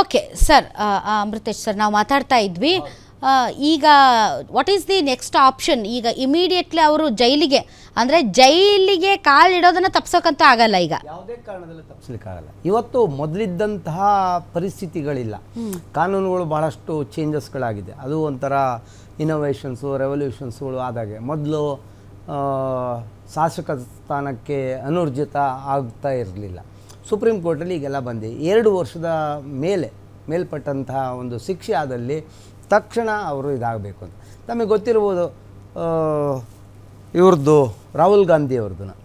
Okay sir Amritesh sir ನಾವು ಮಾತಾಡ್ತಾ ಇದ್ವಿ. ಈಗ what is the next option ಈಗ ಇಮಿಡಿಯೇಟ್ಲಿ ಅವರು ಜೈಲಿಗೆ ಅಂದರೆ ಜೈಲಿಗೆ ಕಾಲಿಡೋದನ್ನ ತಪ್ಸೋಕ್ಕಂತೂ ಆಗಲ್ಲ ಈಗ. ಯಾವುದೇ ಕಾರಣದಲ್ಲಿ ತಪ್ಪಿಸ್ಲಿಕ್ಕಾಗಲ್ಲ ಇವತ್ತು ಮೊದಲಿದ್ದಂತಹ ಪರಿಸ್ಥಿತಿಗಳಿಲ್ಲ. ಕಾನೂನುಗಳು ಭಾಳಷ್ಟು ಚೇಂಜಸ್ಗಳಾಗಿದೆ ಅದು ಒಂಥರ ಇನೋವೇಷನ್ಸು ರೆವಲ್ಯೂಷನ್ಸ್ಗಳು ಆದಾಗೆ. ಮೊದಲು ಶಾಸಕ ಸ್ಥಾನಕ್ಕೆ ಅನೂರ್ಜಿತ ಆಗ್ತಾ ಇರಲಿಲ್ಲ. ಸುಪ್ರೀಂ ಕೋರ್ಟಲ್ಲಿ ಈಗೆಲ್ಲ ಬಂದೆ. ಎರಡು ವರ್ಷದ ಮೇಲೆ ಮೇಲ್ಪಟ್ಟಂತಹ ಒಂದು ಶಿಕ್ಷೆ ಆದಲ್ಲಿ ತಕ್ಷಣ ಅವರು ಇದಾಗಬೇಕು ಅಂತ. ನಮಗೆ ಗೊತ್ತಿರ್ಬೋದು ಇವ್ರದ್ದು ರಾಹುಲ್ ಗಾಂಧಿ ಅವ್ರದ್ದು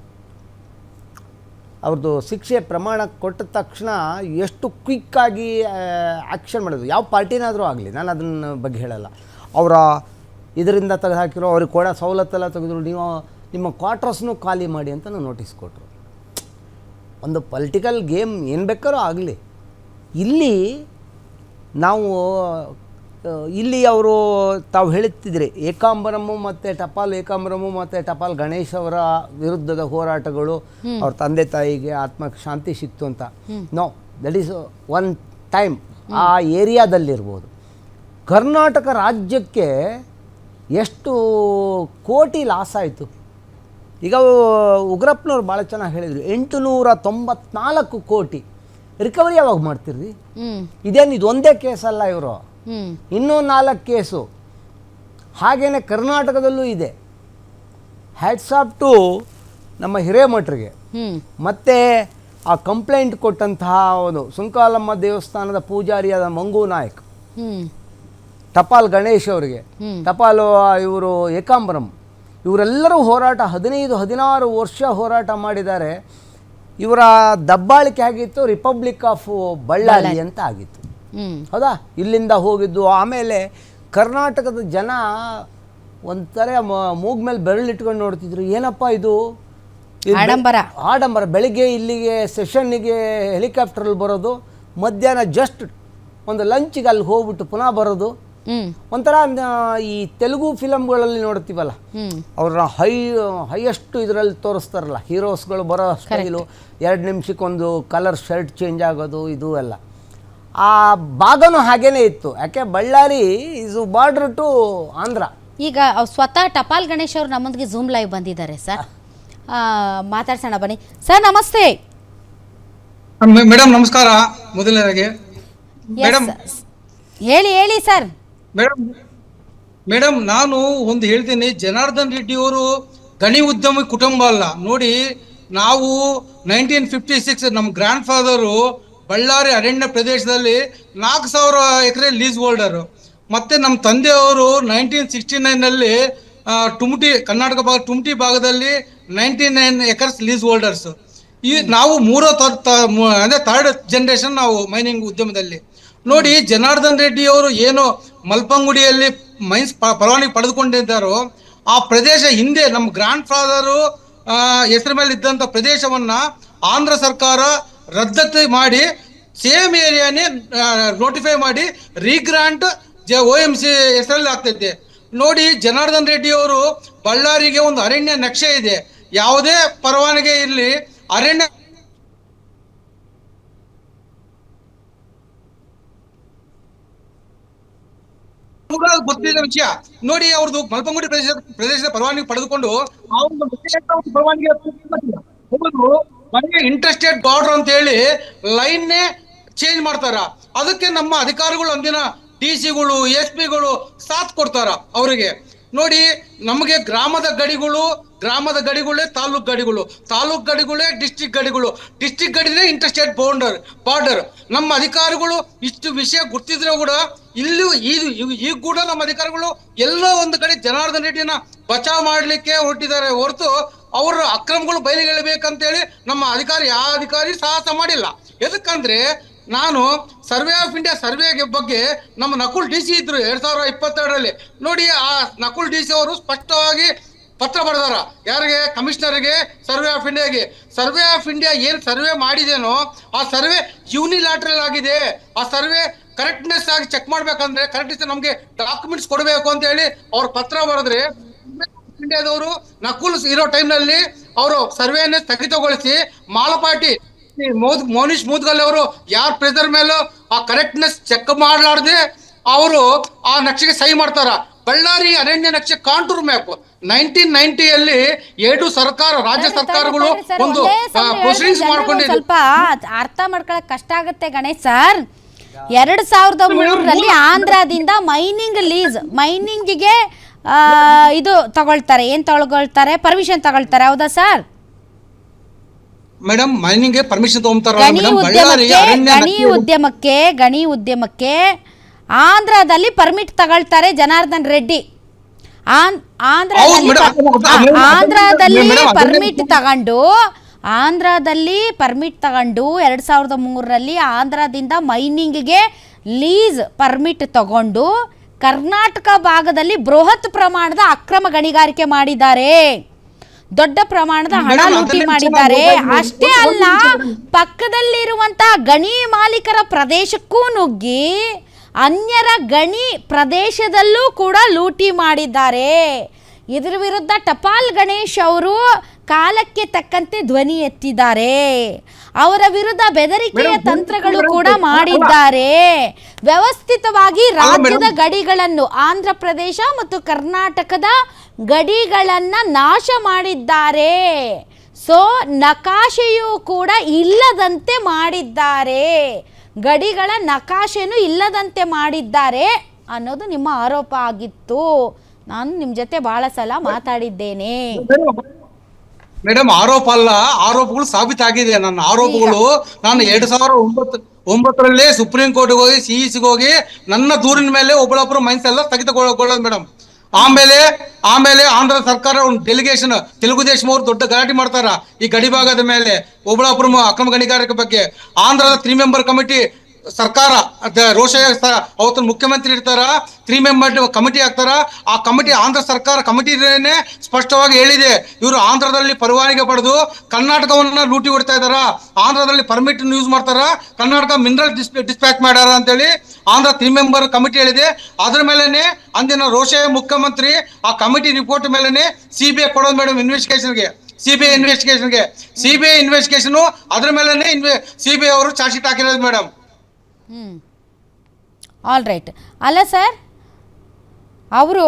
ಅವ್ರದ್ದು ಶಿಕ್ಷೆ ಪ್ರಮಾಣ ಕೊಟ್ಟ ತಕ್ಷಣ ಎಷ್ಟು ಕ್ವಿಕ್ಕಾಗಿ ಆ್ಯಕ್ಷನ್ ಮಾಡೋದು ಯಾವ ಪಾರ್ಟಿನಾದರೂ ಆಗಲಿ, ನಾನು ಅದನ್ನ ಬಗ್ಗೆ ಹೇಳಲ್ಲ. ಅವರ ಇದರಿಂದ ತೆಗೆದು ಹಾಕಿರೋ, ಅವ್ರಿಗೆ ಕೊಡೋ ಸವಲತ್ತೆಲ್ಲ ತೆಗೆದ್ರು, ನೀವು ನಿಮ್ಮ ಕ್ವಾರ್ಟರ್ಸ್ನೂ ಖಾಲಿ ಮಾಡಿ ಅಂತ ನೋಟಿಸ್ ಕೊಟ್ಟರು ಒಂದು ಪೊಲಿಟಿಕಲ್ ಗೇಮ್ ಏನು ಬೇಕಾದ್ರೂ ಆಗಲಿ. ಇಲ್ಲಿ ನಾವು ಇಲ್ಲಿ ಅವರು ತಾವು ಹೇಳುತ್ತಿದ್ರಿ ಏಕಾಂಬರಮು ಮತ್ತು ಟಪಾಲ್ ಏಕಾಂಬರಮು ಮತ್ತು ಟಪಾಲ್ ಗಣೇಶ್ ಅವರ ವಿರುದ್ಧದ ಹೋರಾಟಗಳು ಅವ್ರ ತಂದೆ ತಾಯಿಗೆ ಆತ್ಮಕ್ಕೆ ಶಾಂತಿ ಸಿಕ್ತು ಅಂತ. No that is one time ಆ ಏರಿಯಾದಲ್ಲಿರ್ಬೋದು. ಕರ್ನಾಟಕ ರಾಜ್ಯಕ್ಕೆ ಎಷ್ಟು ಕೋಟಿ ಲಾಸ್ ಆಯಿತು? ಈಗ ಉಗ್ರಪ್ಪನವ್ರು ಭಾಳ ಚೆನ್ನಾಗಿ ಹೇಳಿದರು. ಎಂಟು ನೂರ ತೊಂಬತ್ನಾಲ್ಕು ಕೋಟಿ. ರಿಕವರಿ ಯಾವಾಗ ಮಾಡ್ತೀರಿ ಹ್ಞೂ ಇದೇನು ಇದು ಒಂದೇ ಕೇಸಲ್ಲ ಇವರು? ಇನ್ನೂ ನಾಲ್ಕು ಕೇಸು ಹಾಗೇನೆ ಕರ್ನಾಟಕದಲ್ಲೂ ಇದೆ. ಹ್ಯಾಟ್ಸ್ ಆಫ್ ಟು ನಮ್ಮ ಹಿರೇಮಠರಿಗೆ. ಮತ್ತು ಆ ಕಂಪ್ಲೇಂಟ್ ಕೊಟ್ಟಂತಹ ಒಂದು ಸುಂಕಾಲಮ್ಮ ದೇವಸ್ಥಾನದ ಪೂಜಾರಿಯಾದ ಮಂಗು ನಾಯಕ್. ಟಪಾಲ್ ಗಣೇಶ್ ಅವರಿಗೆ. ಟಪಾಲು ಇವರು ಏಕಾಂಬರಂ. ಇವರೆಲ್ಲರೂ ಹೋರಾಟ ಹದಿನೈದು ಹದಿನಾರು ವರ್ಷ ಹೋರಾಟ ಮಾಡಿದ್ದಾರೆ. ಇವರ ದಬ್ಬಾಳಿಕೆ ಆಗಿತ್ತು ರಿಪಬ್ಲಿಕ್ ಆಫ್ ಬಳ್ಳಾರಿ ಅಂತ ಆಗಿತ್ತು. ಹೌದಾ? ಇಲ್ಲಿಂದ ಹೋಗಿದ್ದು ಆಮೇಲೆ ಕರ್ನಾಟಕದ ಜನ ಒಂಥರ ಮ- ಮೂಗ್ ಮೇಲೆ ಬೆರಳಿಟ್ಕೊಂಡು ನೋಡ್ತಿದ್ರು. ಏನಪ್ಪ ಇದು? ಆಡಂಬರ. ಆಡಂಬರ. ಬೆಳಿಗ್ಗೆ ಇಲ್ಲಿಗೆ ಸೆಷನ್ನಿಗೆ ಹೆಲಿಕಾಪ್ಟ್ರಲ್ಲಿ ಬರೋದು ಮಧ್ಯಾಹ್ನ ಜಸ್ಟ್ ಒಂದು ಲಂಚಿಗೆ ಅಲ್ಲಿ ಹೋಗ್ಬಿಟ್ಟು ಪುನಃ ಬರೋದು. ಒಂಥರ ಈ ತೆಲುಗು ಫಿಲಮ್ಗಳಲ್ಲಿ ನೋಡ್ತೀವಲ್ಲ ಹ್ಞೂ ಅವ್ರನ್ನ ಹೈ ಹೈಯೆಸ್ಟ್ ಇದರಲ್ಲಿ ತೋರಿಸ್ತಾರಲ್ಲ ಹೀರೋಸ್ಗಳು ಬರೋ ಸ್ಟೈಲು ಎರಡು ನಿಮಿಷಕ್ಕೊಂದು ಕಲರ್ ಶರ್ಟ್ ಚೇಂಜ್ ಆಗೋದು ಇದು ಎಲ್ಲ. ಆ ಭಾಗನೂ ಹಾಗೇನೆ ಇತ್ತು. ಯಾಕೆ Bellary is border to Andhra. ಈಗ ಅವ್ರು ಸ್ವತಃ ಟಪಾಲ್ ಗಣೇಶ್ ಅವರು ನಮ್ಮೊಂದಿಗೆ ಝೂಮ್ ಲೈವ್ ಬಂದಿದ್ದಾರೆ ಸರ್ ಮಾತಾಡ್ಸೋಣ ಬನ್ನಿ. ಸರ್ ನಮಸ್ತೆ. ಮೇಡಮ್ ನಮಸ್ಕಾರ. ಮೊದಲನೇದಾಗಿ. ಮೇಡಮ್. ಹೇಳಿ ಹೇಳಿ ಸರ್ ಮೇಡಮ್ ಮೇಡಮ್, ನಾನು ಒಂದು ಹೇಳ್ತೀನಿ, ಜನಾರ್ದನ್ ರೆಡ್ಡಿ ಅವರು ಗಣಿ ಉದ್ಯಮಿ ಕುಟುಂಬ ಅಲ್ಲ. ನೋಡಿ, ನಾವು ನೈನ್ಟೀನ್ ಫಿಫ್ಟಿ ಸಿಕ್ಸ್ ನಮ್ಮ ಗ್ರ್ಯಾಂಡ್ ಫಾದರು ಬಳ್ಳಾರಿ ಅರಣ್ಯ ಪ್ರದೇಶದಲ್ಲಿ ನಾಲ್ಕು ಸಾವಿರ ಎಕರೆ ಲೀಸ್ ಹೋಲ್ಡರು ಮತ್ತೆ ನಮ್ಮ ತಂದೆಯವರು ನೈನ್ಟೀನ್ ಸಿಕ್ಸ್ಟಿ ನೈನಲ್ಲಿ ಟುಮಟಿ ಕರ್ನಾಟಕ ಭಾಗ ಟುಮಟಿ ಭಾಗದಲ್ಲಿ ninety nine acres lease holders ಈ ನಾವು ಮೂರೋ ಅಂದರೆ ಥರ್ಡ್ ಜನರೇಷನ್ ನಾವು ಮೈನಿಂಗ್ ಉದ್ಯಮದಲ್ಲಿ. ನೋಡಿ, ಜನಾರ್ದನ್ ರೆಡ್ಡಿ ಅವರು ಏನು ಮಲ್ಪಂಗುಡಿಯಲ್ಲಿ ಮೈನ್ಸ್ ಪರವಾನಗಿ ಪಡೆದುಕೊಂಡಿದ್ದಾರೋ, ಆ ಪ್ರದೇಶ ಹಿಂದೆ ನಮ್ಮ ಗ್ರ್ಯಾಂಡ್ ಫಾದರು ಹೆಸರ ಮೇಲೆ ಇದ್ದಂಥ ಪ್ರದೇಶವನ್ನ ಆಂಧ್ರ ಸರ್ಕಾರ ರದ್ದತಿ ಮಾಡಿ, ಸೇಮ್ ಏರಿಯಾನೇ ನೋಟಿಫೈ ಮಾಡಿ regrant J O M C ಹೆಸರಲ್ಲಿ ಆಗ್ತೈತೆ. ನೋಡಿ, ಜನಾರ್ದನ್ ರೆಡ್ಡಿ ಅವರು ಬಳ್ಳಾರಿಗೆ ಒಂದು ಅರಣ್ಯ ನಕ್ಷೆ ಇದೆ. ಯಾವುದೇ ಪರವಾನಗಿ ಇರಲಿ, ಅರಣ್ಯ ಕೂಡ ಗೊತ್ತಿಲ್ಲ ವಿಷಯ. ನೋಡಿ ಅವ್ರದ್ದು ಮಲ್ಪಂಗುಡಿ ಪ್ರದೇಶ ಪ್ರದೇಶದ ಪರವಾನಗಿ ಪಡೆದುಕೊಂಡು ಆ ಒಂದು ಪರವಾನಗಿ ಇಂಟ್ರೆಸ್ಟೆಡ್ ಬಾರ್ಡರ್ ಅಂತ ಹೇಳಿ ಲೈನ್ನೇ ಚೇಂಜ್ ಮಾಡ್ತಾರ. ಅದಕ್ಕೆ ನಮ್ಮ ಅಧಿಕಾರಿಗಳು ಅಂದಿನ ಡಿ ಸಿಗಳು ಎಸ್ ಪಿಗಳು ಸಾಥ್ ಕೊಡ್ತಾರ ಅವರಿಗೆ. ನೋಡಿ, ನಮಗೆ ಗ್ರಾಮದ ಗಡಿಗಳು, ಗ್ರಾಮದ ಗಡಿಗಳೇ ತಾಲೂಕ್ ಗಡಿಗಳು. ತಾಲೂಕ್ ಗಡಿಗಳೇ ಡಿಸ್ಟಿಕ್ ಗಡಿಗಳು. ಡಿಸ್ಟಿಕ್ ಗಡಿನೇ ಇಂಟರ್ಸ್ಟೇಟ್ ಬೌಂಡರ್ ಬಾರ್ಡರ್ ನಮ್ಮ ಅಧಿಕಾರಿಗಳು ಇಷ್ಟು ವಿಷಯ ಗೊತ್ತಿದ್ರೆ ಕೂಡ ಇಲ್ಲೂ ಈಗ ಕೂಡ ನಮ್ಮ ಅಧಿಕಾರಿಗಳು ಎಲ್ಲೋ ಒಂದು ಕಡೆ ಜನಾರ್ದನ್ ರೆಡ್ಡಿನ ಬಚಾವ್ ಮಾಡ್ಲಿಕ್ಕೆ ಹೊರಟಿದ್ದಾರೆ ಹೊರತು ಅವರ ಅಕ್ರಮಗಳು ಬಯಲಿಗೆಳಬೇಕಂತೇಳಿ ನಮ್ಮ ಅಧಿಕಾರಿ ಯಾವ ಅಧಿಕಾರಿ ಸಾಹಸ ಮಾಡಿಲ್ಲ. ಎದಕ್ಕಂದ್ರೆ ನಾನು ಸರ್ವೆ ಆಫ್ ಇಂಡಿಯಾ ಸರ್ವೆ ಬಗ್ಗೆ ನಮ್ಮ ನಕುಲ್ ಡಿ ಸಿ ಇದ್ರು ಎರಡ್ ಸಾವಿರದ ಇಪ್ಪತ್ತೆರಡರಲ್ಲಿ. ನೋಡಿ ಆ ನಕುಲ್ ಡಿ ಸಿ ಅವರು ಸ್ಪಷ್ಟವಾಗಿ ಪತ್ರ ಬರೆದಾರ ಯಾರಿಗೆ? ಕಮಿಷನರ್ಗೆ ಸರ್ವೆ ಆಫ್ ಇಂಡಿಯಾಗೆ ಸರ್ವೆ ಆಫ್ ಇಂಡಿಯಾ ಏನು ಸರ್ವೆ ಮಾಡಿದೇನೋ, ಆ ಸರ್ವೆ ಯೂನಿಲ್ಯಾಟ್ರಲ್ ಆಗಿದೆ. ಆ ಸರ್ವೆ ಕರೆಕ್ಟ್ನೆಸ್ ಆಗಿ ಚೆಕ್ ಮಾಡ್ಬೇಕಂದ್ರೆ ಕರೆಕ್ಟ್ನೆಸ್ ನಮಗೆ ಡಾಕ್ಯುಮೆಂಟ್ಸ್ ಕೊಡಬೇಕು ಅಂತ ಹೇಳಿ ಅವ್ರ ಪತ್ರ ಬರೆದ್ರೆ ಇಂಡಿಯಾದವರು ನಕುಲ್ ಇರೋ ಟೈಮ್ನಲ್ಲಿ ಅವರು ಸರ್ವೆಯನ್ನೇ ಸ್ಥಗಿತಗೊಳಿಸಿ ಮಾಲಪಾಟಿ ಮೋನಿಶ್ ಮೂದ್ಗಲ್ ಅವರು ಯಾರ ಪ್ರೆಸರ್ ಮೇಲೂ ಆ ಕರೆಕ್ಟ್ನೆಸ್ ಚೆಕ್ ಮಾಡಲಾರ್ದೆ ಅವರು ಆ ನಕ್ಷೆಗೆ ಸಹಿ ಮಾಡ್ತಾರ. ಬಳ್ಳಾರಿ ಅರಣ್ಯ ನಕ್ಷೆ ಕಾಂಟೂರ್ ಮ್ಯಾಪ್. ನೈನ್ಟೀನ್ ನೈನ್ಟಿಯಲ್ಲಿ ಎರಡು ಸರ್ಕಾರ ರಾಜ್ಯ ಸರ್ಕಾರಗಳು ಒಂದು ಪ್ರೊಸೀಡಿಂಗ್ಸ್ ಜನರು ಸ್ವಲ್ಪ ಅರ್ಥ ಮಾಡ್ಕೊಳಕ್ ಕಷ್ಟ ಆಗುತ್ತೆ ಗಣೇಶ್ ಸರ್. ಎರಡ್ ಸಾವಿರದ ಮೂರರಲ್ಲಿ ಆಂಧ್ರದಿಂದ ಮೈನಿಂಗ್ ಲೀಸ್ ಮೈನಿಂಗಿಗೆ ಇದು ತಗೊಳ್ತಾರೆ. ಏನ್ ತಗೊಳ್ತಾರೆ? ಪರ್ಮಿಷನ್ ತಗೊಳ್ತಾರೆ ಹೌದಾ ಸರ್? ಮೇಡಮ್ ಮೈನಿಂಗ್ ಪರ್ಮಿಷನ್ ತಗೊಂತಾರ ಉದ್ಯಮಕ್ಕೆ ಗಣಿ ಉದ್ಯಮಕ್ಕೆ ಗಣಿ ಉದ್ಯಮಕ್ಕೆ ಆಂಧ್ರದಲ್ಲಿ ಪರ್ಮಿಟ್ ತಗೊಳ್ತಾರೆ ಜನಾರ್ದನ್ ರೆಡ್ಡಿ. ಆಂಧ್ರದಲ್ಲಿ ಆಂಧ್ರದಲ್ಲಿ ಪರ್ಮಿಟ್ ತಗೊಂಡು ಆಂಧ್ರದಲ್ಲಿ ಪರ್ಮಿಟ್ ತಗೊಂಡು ಎರಡು ಸಾವಿರದ ಮೂರರಲ್ಲಿ ಆಂಧ್ರದಿಂದ ಮೈನಿಂಗ್ಗೆ ಲೀಸ್ ಪರ್ಮಿಟ್ ತಗೊಂಡು ಕರ್ನಾಟಕ ಭಾಗದಲ್ಲಿ ಬೃಹತ್ ಪ್ರಮಾಣದ ಅಕ್ರಮ ಗಣಿಗಾರಿಕೆ ಮಾಡಿದ್ದಾರೆ. ದೊಡ್ಡ ಪ್ರಮಾಣದ ಹಣ ಲೂಟಿ ಮಾಡಿದ್ದಾರೆ. ಅಷ್ಟೇ ಅಲ್ಲ ಪಕ್ಕದಲ್ಲಿರುವಂತಹ ಗಣಿ ಮಾಲೀಕರ ಪ್ರದೇಶಕ್ಕೂ ನುಗ್ಗಿ ಅನ್ಯರ ಗಣಿ ಪ್ರದೇಶದಲ್ಲೂ ಕೂಡ ಲೂಟಿ ಮಾಡಿದ್ದಾರೆ. ಇದರ ವಿರುದ್ಧ ಟಪಾಲ್ ಗಣೇಶ್ ಅವರು ಕಾಲಕ್ಕೆ ತಕ್ಕಂತೆ ಧ್ವನಿ ಎತ್ತಿದ್ದಾರೆ. ಅವರ ವಿರುದ್ಧ ಬೆದರಿಕೆಯ ತಂತ್ರಗಳು ಕೂಡ ಮಾಡಿದ್ದಾರೆ. ವ್ಯವಸ್ಥಿತವಾಗಿ ರಾಜ್ಯದ ಗಡಿಗಳನ್ನು ಆಂಧ್ರ ಪ್ರದೇಶ ಮತ್ತು ಕರ್ನಾಟಕದ ಗಡಿಗಳನ್ನು ನಾಶ ಮಾಡಿದ್ದಾರೆ. ಸೊ ನಕಾಶೆಯೂ ಕೂಡ ಇಲ್ಲದಂತೆ ಮಾಡಿದ್ದಾರೆ. ಗಡಿಗಳ ನಕಾಶೆನೂ ಇಲ್ಲದಂತೆ ಮಾಡಿದ್ದಾರೆ ಅನ್ನೋದು ನಿಮ್ಮ ಆರೋಪ ಆಗಿತ್ತು. ನಾನು ನಿಮ್ಮ ಜೊತೆ ಬಹಳ ಸಲ ಮಾತಾಡಿದ್ದೇನೆ. ಮೇಡಮ್ ಆರೋಪ ಅಲ್ಲ ಆರೋಪಗಳು ಸಾಬೀತಾಗಿದೆ. ನನ್ನ ಆರೋಪಗಳು ನಾನು ಎರಡ್ ಸಾವಿರದ ಒಂಬತ್ತು ಒಂಬತ್ತರಲ್ಲೇ ಸುಪ್ರೀಂ ಕೋರ್ಟ್ಗೆ ಹೋಗಿ ಸಿಇಸಿಗೆ ಹೋಗಿ ನನ್ನ ದೂರಿನ ಮೇಲೆ ಒಬ್ಬಳೊಬ್ಬರು ಮೈನ್ಸ್ ಎಲ್ಲ ಸ್ಥಗಿತಗೊಳ್ಳೋದು ಮೇಡಮ್. ಆಮೇಲೆ ಆಮೇಲೆ ಆಂಧ್ರ ಸರ್ಕಾರ ಒಂದು ಡೆಲಿಗೇಷನ್ ತೆಲುಗುದೇಶಂ ಅವರು ದೊಡ್ಡ ಗಲಾಟೆ ಮಾಡ್ತಾರ. ಈ ಗಡಿಭಾಗದ ಮೇಲೆ ಒಬ್ಬಳೊಬ್ಬರು ಮ- ಅಕ್ರಮ ಗಣಿಗಾರಿಕೆ ಬಗ್ಗೆ ಆಂಧ್ರದ ತ್ರೀ ಮೆಂಬರ್ ಕಮಿಟಿ ಸರ್ಕಾರ ರೋಷ ಅವತ್ತು ಮುಖ್ಯಮಂತ್ರಿ ಇರ್ತಾರ ತ್ರೀ ಮೆಂಬರ್ ಕಮಿಟಿ ಆಗ್ತಾರ, ಆ ಕಮಿಟಿ ಆಂಧ್ರ ಸರ್ಕಾರ ಕಮಿಟಿನೇ ಸ್ಪಷ್ಟವಾಗಿ ಹೇಳಿದೆ. ಇವರು ಆಂಧ್ರದಲ್ಲಿ ಪರವಾನಿಗೆ ಪಡೆದು ಕರ್ನಾಟಕವನ್ನ ಲೂಟಿ ಹೊಡ್ತಾ ಇದಾರ ಆಂಧ್ರದಲ್ಲಿ ಪರ್ಮಿಟ್ ಯೂಸ್ ಮಾಡ್ತಾರ? ಕರ್ನಾಟಕ ಮಿನರಲ್ ಡಿಸ್ಪ್ಯಾಚ್ ಮಾಡ್ಯಾರ ಅಂತೇಳಿ ಆಂಧ್ರ ತ್ರೀ ಮೆಂಬರ್ ಕಮಿಟಿ ಹೇಳಿದೆ. ಅದ್ರ ಮೇಲೆನೆ ಅಂದಿನ ರೋಷ ಮುಖ್ಯಮಂತ್ರಿ ಆ ಕಮಿಟಿ ರಿಪೋರ್ಟ್ ಮೇಲೆನೆ ಸಿ ಬಿ ಐ ಕೊಡೋದು ಮೇಡಮ್ ಇನ್ವೆಸ್ಟಿಗೇಷನ್ಗೆ ಸಿ ಬಿ ಐ ಇನ್ವೆಸ್ಟಿಗೇಷನ್ಗೆ ಸಿ ಬಿ ಐ ಇನ್ವೆಸ್ಟಿಗೇಷನ್ ಅದ್ರ ಬಿ ಐ ಅವರು ಚಾರ್ಜ್ ಶೀಟ್ ಹಾಕಿರೋದು ಮೇಡಮ್. ಹ್ಞೂ ಆಲ್ ರೈಟ್ ಅಲ್ಲ ಸರ್ ಅವರು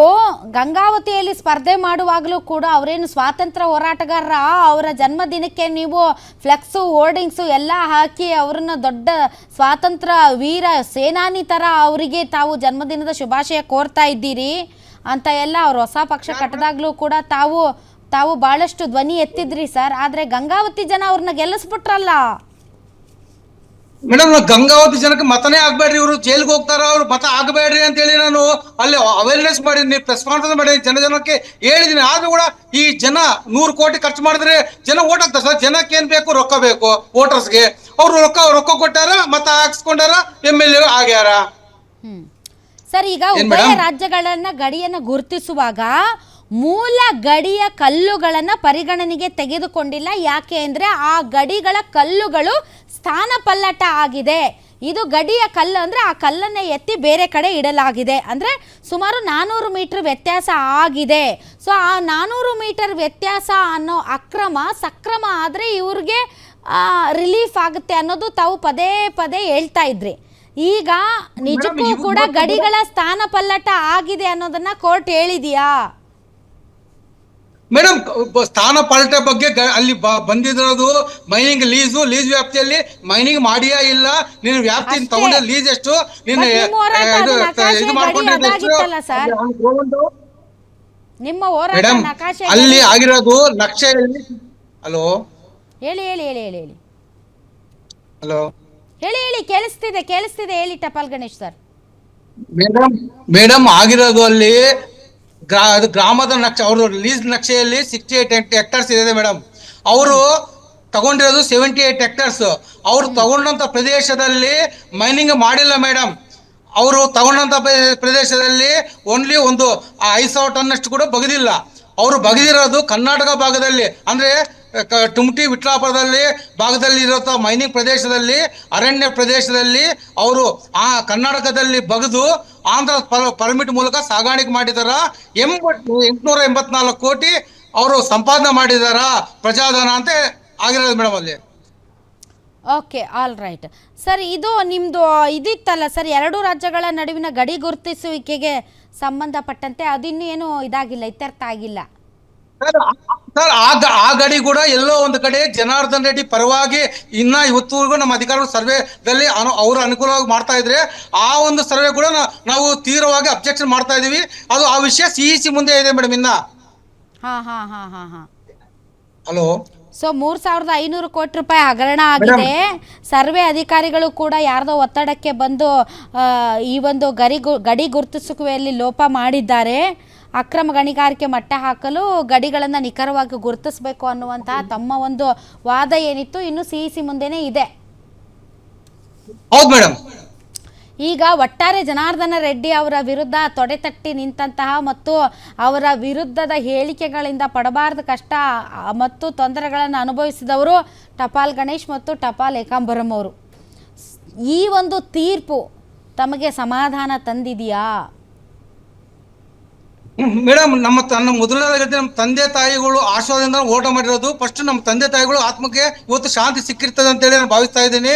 ಗಂಗಾವತಿಯಲ್ಲಿ ಸ್ಪರ್ಧೆ ಮಾಡುವಾಗಲೂ ಕೂಡ ಅವರೇನು ಸ್ವಾತಂತ್ರ್ಯ ಹೋರಾಟಗಾರರ? ಅವರ ಜನ್ಮದಿನಕ್ಕೆ ನೀವು ಫ್ಲೆಕ್ಸು ಹೋರ್ಡಿಂಗ್ಸು ಎಲ್ಲ ಹಾಕಿ ಅವ್ರನ್ನ ದೊಡ್ಡ ಸ್ವಾತಂತ್ರ್ಯ ವೀರ ಸೇನಾನಿ ಥರ ಅವರಿಗೆ ತಾವು ಜನ್ಮದಿನದ ಶುಭಾಶಯ ಕೋರ್ತಾ ಇದ್ದೀರಿ ಅಂತ ಎಲ್ಲ ಅವ್ರು ಹೊಸ ಪಕ್ಷ ಕಟ್ಟದಾಗಲೂ ಕೂಡ ತಾವು ತಾವು ಭಾಳಷ್ಟು ಧ್ವನಿ ಎತ್ತಿದ್ರಿ ಸರ್ ಆದರೆ ಗಂಗಾವತಿ ಜನ ಅವ್ರನ್ನ ಗೆಲ್ಲಿಸ್ಬಿಟ್ರಲ್ಲ. ಮೇಡಮ್ ಗಂಗಾವತಿ ಜನಕ್ಕೆ ಮತನೇ ಆಗ್ಬೇಡ್ರಿ ಇವರು. ಜೈಲ್ಗೆ ಹೋಗ್ತಾರ ಅವ್ರು ಮತ ಆಗಬೇಡ್ರಿ ಅಂತ ಹೇಳಿ ನಾನು ಅಲ್ಲಿ ಅವೇರ್ನೆಸ್ ಮಾಡಿದ್ದೀನಿ ಪ್ರೆಸ್ ಕಾನ್ಫರೆನ್ಸ್ ಮಾಡಿದ್ದೀನಿ ಜನ ಜನಕ್ಕೆ ಹೇಳಿದ್ದೀನಿ ಆದ್ರೂ ಕೂಡ ಈ ಜನ ನೂರು ಕೋಟಿ ಖರ್ಚು ಮಾಡಿದ್ರೆ ಜನ ಓಟ್ ಹಾಕ್ತಾರೆ ಸರ್. ಜನಕ್ಕೆ ಏನ್ ಬೇಕು ರೊಕ್ಕ ಬೇಕು ವೋಟರ್ಸ್ಗೆ ಅವ್ರು ರೊಕ್ಕ ರೊಕ್ಕ ಕೊಟ್ಟಾರ ಮತ ಹಾಕ್ಸ್ಕೊಂಡಾರ ಎಂ ಎಲ್ ಎ ಆಗ್ಯಾರ. ಸರ್ ಈಗ ಉಭಯ? ರಾಜ್ಯಗಳನ್ನ ಗಡಿಯನ್ನ ಗುರುತಿಸುವಾಗ ಮೂಲ ಗಡಿಯ ಕಲ್ಲುಗಳನ್ನು ಪರಿಗಣನೆಗೆ ತೆಗೆದುಕೊಂಡಿಲ್ಲ. ಯಾಕೆ ಅಂದರೆ ಆ ಗಡಿಗಳ ಕಲ್ಲುಗಳು ಸ್ಥಾನ ಪಲ್ಲಟ ಆಗಿದೆ. ಇದು ಗಡಿಯ ಕಲ್ಲು ಅಂದರೆ ಆ ಕಲ್ಲನ್ನು ಎತ್ತಿ ಬೇರೆ ಕಡೆ ಇಡಲಾಗಿದೆ. ಅಂದರೆ ಸುಮಾರು ನಾನ್ನೂರು ಮೀಟರ್ ವ್ಯತ್ಯಾಸ ಆಗಿದೆ. ಸೊ ಆ ನಾನೂರು ಮೀಟರ್ ವ್ಯತ್ಯಾಸ ಅನ್ನೋ ಅಕ್ರಮ ಸಕ್ರಮ ಆದರೆ ಇವ್ರಿಗೆ ರಿಲೀಫ್ ಆಗುತ್ತೆ ಅನ್ನೋದು ತಾವು ಪದೇ ಪದೇ ಹೇಳ್ತಾ ಇದ್ರಿ. ಈಗ ನಿಜಕ್ಕೂ ಕೂಡ ಗಡಿಗಳ ಸ್ಥಾನ ಪಲ್ಲಟ ಆಗಿದೆ ಅನ್ನೋದನ್ನ ಕೋರ್ಟ್ ಹೇಳಿದ್ಯಾ? ಮೇಡಮ್ ಸ್ಥಾನ ಪಲ್ಟ ಬಗ್ಗೆ ಅಲ್ಲಿ ಬಂದಿದ್ರದು ಬಂದಿರೋದು ಮೈನಿಂಗ್ ಲೀಸು ಲೀಸ್ ವ್ಯಾಪ್ತಿಯಲ್ಲಿ ಮೈನಿಂಗ್ ಮಾಡಿಯಾ ಇಲ್ಲ. ನೀನು ವ್ಯಾಪ್ತಿ. ತಗೊಂಡ ಲೀಸ್ ಎಷ್ಟು? ನೀನು ಇದು? ನಿಮ್ಮ ಮೇಡಮ್ ನಕಾಶೆ ಅಲ್ಲಿ ಆಗಿರೋದು ನಕ್ಷೆಯಲ್ಲಿ ಹಲೋ? ಹೇಳಿ ಹೇಳಿ ಹೇಳಿ ಹೇಳಿ ಹೇಳಿ. ಹಲೋ? ಹೇಳಿ ಹೇಳಿ ಕೇಳಿಸ್ತಿದೆ ಕೇಳಿಸ್ತಿದೆ. ಹೇಳಿ Tapal Ganesh sir. Madam madam ಆಗಿರೋದು ಅಲ್ಲಿ ಗ್ರಾ- ಅದು ಗ್ರಾಮದ ನಕ್ಷೆ, ಅವರು ಲೀಸ್ ನಕ್ಷೆಯಲ್ಲಿ ಸಿಕ್ಸ್ಟಿ ಏಟ್ ಹೆಕ್ಟರ್ಸ್ ಇದೆ ಮೇಡಮ್ ಅವರು ತಗೊಂಡಿರೋದು ಸೆವೆಂಟಿ ಏಟ್ ಹೆಕ್ಟರ್ಸ್ ಅವರು ತಗೊಂಡಂತ ಪ್ರದೇಶದಲ್ಲಿ ಮೈನಿಂಗ್ ಮಾಡಿಲ್ಲ ಮೇಡಮ್ ಅವರು ತಗೊಂಡಂತ ಪ್ರದೇಶದಲ್ಲಿ ಓನ್ಲಿ ಒಂದು ಐದು ಸಾವಿರ ಟನ್ನಷ್ಟು ಕೂಡ ಬಗದಿಲ್ಲ. ಅವರು ಬಗೆದಿರೋದು ಕರ್ನಾಟಕ ಭಾಗದಲ್ಲಿ. ಅಂದ್ರೆ ಟುಮ್ಟಿ ವಿಟ್ಲಾಪುರದಲ್ಲಿ ಭಾಗದಲ್ಲಿರುವಂಥ ಮೈನಿಂಗ್ ಪ್ರದೇಶದಲ್ಲಿ, ಅರಣ್ಯ ಪ್ರದೇಶದಲ್ಲಿ ಅವರು ಆ ಕರ್ನಾಟಕದಲ್ಲಿ ಬಗೆದು ಆಂಧ್ರ ಪರ್ಮಿಟ್ ಮೂಲಕ ಸಾಗಾಣಿಕೆ ಮಾಡಿದಾರ. ಎಂಬತ್, ಎಂಟುನೂರ ಎಂಬತ್ನಾಲ್ಕು ಕೋಟಿ ಅವರು ಸಂಪಾದನೆ ಮಾಡಿದಾರ. ಪ್ರಜಾಧನ ಅಂತ ಆಗಿರೋದು ಮೇಡಮ್ ಅಲ್ಲಿ. ಓಕೆ ಆಲ್ ರೈಟ್ ಸರ್, ಇದು ನಿಮ್ಮದು ಇದಿತ್ತಲ್ಲ ಸರ್, ಎರಡು ರಾಜ್ಯಗಳ ನಡುವಿನ ಗಡಿ ಗುರುತಿಸುವಿಕೆಗೆ ಸಂಬಂಧಪಟ್ಟಂತೆ, ಅದಿನ್ನೂ ಏನು ಇದಾಗಿಲ್ಲ, ಇತ್ಯರ್ಥ ಆಗಿಲ್ಲ. ಸರ್ ಆ ಗಡಿ ಕೂಡ ಎಲ್ಲೋ ಒಂದು ಕಡೆ ಜನಾರ್ದನ್ ರೆಡ್ಡಿ ಪರವಾಗಿ ಇನ್ನ ಇವತ್ತುವರೆಗೂ ನಮ್ಮ ಅಧಿಕಾರಿಗಳು ಸರ್ವೆದಲ್ಲಿ ಅವ್ರ ಅನುಕೂಲವಾಗಿ ಮಾಡ್ತಾ ಇದ್ರೆ ಆ ಒಂದು ಸರ್ವೆ ಕೂಡ ನಾವು ತೀವ್ರವಾಗಿ ಅಬ್ಜೆಕ್ಷನ್ ಮಾಡ್ತಾ ಇದೀವಿ. ಅದು ಆ ವಿಷಯ ಸಿ ಸಿ ಮುಂದೆ ಇದೆ ಮೇಡಮ್ ಇನ್ನ. ಹಾಂ ಹಾಂ ಹಾಂ ಹಾಂ ಹಾಂ. ಹಲೋ? ಸೊ ಮೂರ್ ಸಾವಿರದ ಐನೂರು ಕೋಟಿ ರೂಪಾಯಿ ಹಗರಣ ಆಗಿದೆ. ಸರ್ವೆ ಅಧಿಕಾರಿಗಳು ಕೂಡ ಯಾರ್ದೋ ಒತ್ತಡಕ್ಕೆ ಬಂದು ಈ ಒಂದು ಗರಿ ಗಡಿ ಗುರುತಿಸುವಿಕೆಯಲ್ಲಿ ಲೋಪ ಮಾಡಿದ್ದಾರೆ. ಅಕ್ರಮ ಗಣಿಗಾರಿಕೆ ಮಟ್ಟ ಹಾಕಲು ಗಡಿಗಳನ್ನು ನಿಖರವಾಗಿ ಗುರುತಿಸಬೇಕು ಅನ್ನುವಂತಹ ತಮ್ಮ ಒಂದು ವಾದ ಏನಿತ್ತು ಇನ್ನು ಸಿ ಸಿ ಮುಂದೆನೇ ಇದೆ. ಹೌದು ಮೇಡಮ್ ಈಗ ಒಟ್ಟಾರೆ ಜನಾರ್ದನ ರೆಡ್ಡಿ ಅವರ ವಿರುದ್ಧ ತೊಡೆತಟ್ಟಿ ನಿಂತಹ ಮತ್ತು ಅವರ ವಿರುದ್ಧದ ಹೇಳಿಕೆಗಳಿಂದ ಪಡಬಾರದು ಕಷ್ಟ ಮತ್ತು ತೊಂದರೆಗಳನ್ನು ಅನುಭವಿಸಿದವರು ಟಪಾಲ್ ಗಣೇಶ್ ಮತ್ತು ಟಪಾಲ್ ಏಕಾಂಬರಂ ಅವರು. ಈ ಒಂದು ತೀರ್ಪು ತಮಗೆ ಸಮಾಧಾನ ತಂದಿದೆಯಾ? ಮೇಡಮ್ ನಮ್ಮ ತನ್ನ ಮೊದಲನೇದಾಗಿ ನಮ್ಮ ತಂದೆ ತಾಯಿಗಳು ಆಶ್ವಾದಿಂದ ಓಟ ಮಾಡಿರೋದು. ಫಸ್ಟ್ ನಮ್ಮ ತಂದೆ ತಾಯಿಗಳು ಆತ್ಮಕ್ಕೆ ಇವತ್ತು ಶಾಂತಿ ಸಿಕ್ಕಿರ್ತದೆ ಅಂತ ಹೇಳಿ ನಾನು ಭಾವಿಸ್ತಾ ಇದ್ದೀನಿ.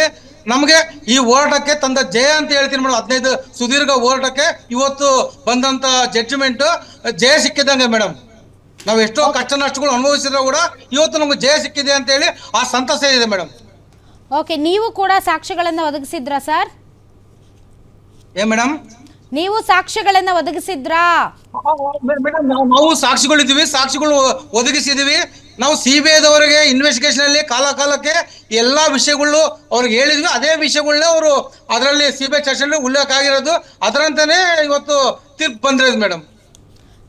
ನಮಗೆ ಈ ಹೋರಾಟಕ್ಕೆ ತಂದ ಜಯ ಅಂತ ಹೇಳ್ತೀನಿ ಮೇಡಮ್. ಹದಿನೈದು ಸುದೀರ್ಘ ಹೋರಾಟಕ್ಕೆ ಇವತ್ತು ಬಂದಂತ ಜಡ್ಜ್ಮೆಂಟ್ ಜಯ ಸಿಕ್ಕಿದಂಗೆ ಮೇಡಮ್. ನಾವು ಎಷ್ಟೋ ಕಷ್ಟ ನಷ್ಟಗಳು ಅನುಭವಿಸಿದ್ರು ಕೂಡ ಇವತ್ತು ನಮ್ಗೆ ಜಯ ಸಿಕ್ಕಿದೆ ಅಂತ ಹೇಳಿ ಆ ಸಂತಸ ಇದೆ ಮೇಡಮ್. ಓಕೆ ನೀವು ಕೂಡ ಸಾಕ್ಷ್ಯಗಳನ್ನು ಒದಗಿಸಿದ್ರಾ ಸರ್ ಏ ಮೇಡಮ್ ನೀವು ಸಾಕ್ಷ್ಯಗಳನ್ನ ಒದಗಿಸಿದ್ರಾ? ನಾವು ನಾವು ಸಾಕ್ಷಿಗಳಿದ್ದೀವಿ ಸಾಕ್ಷಿಗಳು ಒದಗಿಸಿದೀವಿ ನಾವು ಸಿ ಬಿ ಐದವರಿಗೆ ಇನ್ವೆಸ್ಟಿಗೇಷನ್ ಅಲ್ಲಿ ಕಾಲ ಕಾಲಕ್ಕೆ ಎಲ್ಲಾ ವಿಷಯಗಳು ಅವ್ರಿಗೆ ಹೇಳಿದ್ವಿ. ಅದೇ ವಿಷಯಗಳನ್ನ ಅವರು ಅದರಲ್ಲಿ ಸಿ ಬಿ ಐ ಚರ್ಚೆಯಲ್ಲಿ ಉಲ್ಲೇಖ ಆಗಿರೋದು. ಅದರಂತಾನೆ ಇವತ್ತು ತೀರ್ಪು ಬಂದಿರೋದು ಮೇಡಮ್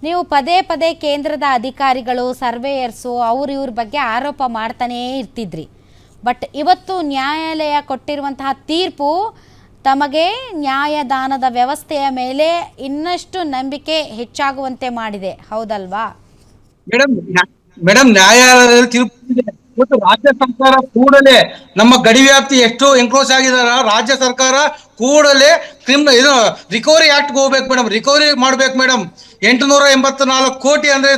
ನೀವು ಪದೇ ಪದೇ ಕೇಂದ್ರದ ಅಧಿಕಾರಿಗಳು ಸರ್ವೇಯರ್ಸು ಅವ್ರು ಇವ್ರ ಬಗ್ಗೆ ಆರೋಪ ಮಾಡ್ತಾನೇ ಇರ್ತಿದ್ರಿ. ಬಟ್ ಇವತ್ತು ನ್ಯಾಯಾಲಯ ಕೊಟ್ಟಿರುವಂತಹ ತೀರ್ಪು ತಮಗೆ ನ್ಯಾಯದಾನದ ವ್ಯವಸ್ಥೆಯ ಮೇಲೆ ಇನ್ನಷ್ಟು ನಂಬಿಕೆ ಹೆಚ್ಚಾಗುವಂತೆ ಮಾಡಿದೆ. ಹೌದಲ್ವಾ? ಮೇಡಮ್ ಮೇಡಮ್ ನ್ಯಾಯಾಲಯದಲ್ಲಿ ತೀರ್ಪು ಮತ್ತು ಇವತ್ತು ರಾಜ್ಯ ಸರ್ಕಾರ ಕೂಡಲೇ ನಮ್ಮ ಗಡಿ ವ್ಯಾಪ್ತಿ ಎಷ್ಟು ಎನ್ಕ್ಲೋಸ್ ಆಗಿದಾರ ರಾಜ್ಯ ಸರ್ಕಾರ ಕೂಡಲೇ ಕ್ರಿಮ್ ಇದು ರಿಕವರಿ ಆಕ್ಟ್ ಹೋಗ್ಬೇಕು ಮೇಡಮ್. ರಿಕವರಿ ಮಾಡ್ಬೇಕು ಮೇಡಮ್. ಎಂಟುನೂರ ಎಂಬತ್ತ ನಾಲ್ಕು ಕೋಟಿ ಅಂದ್ರೆ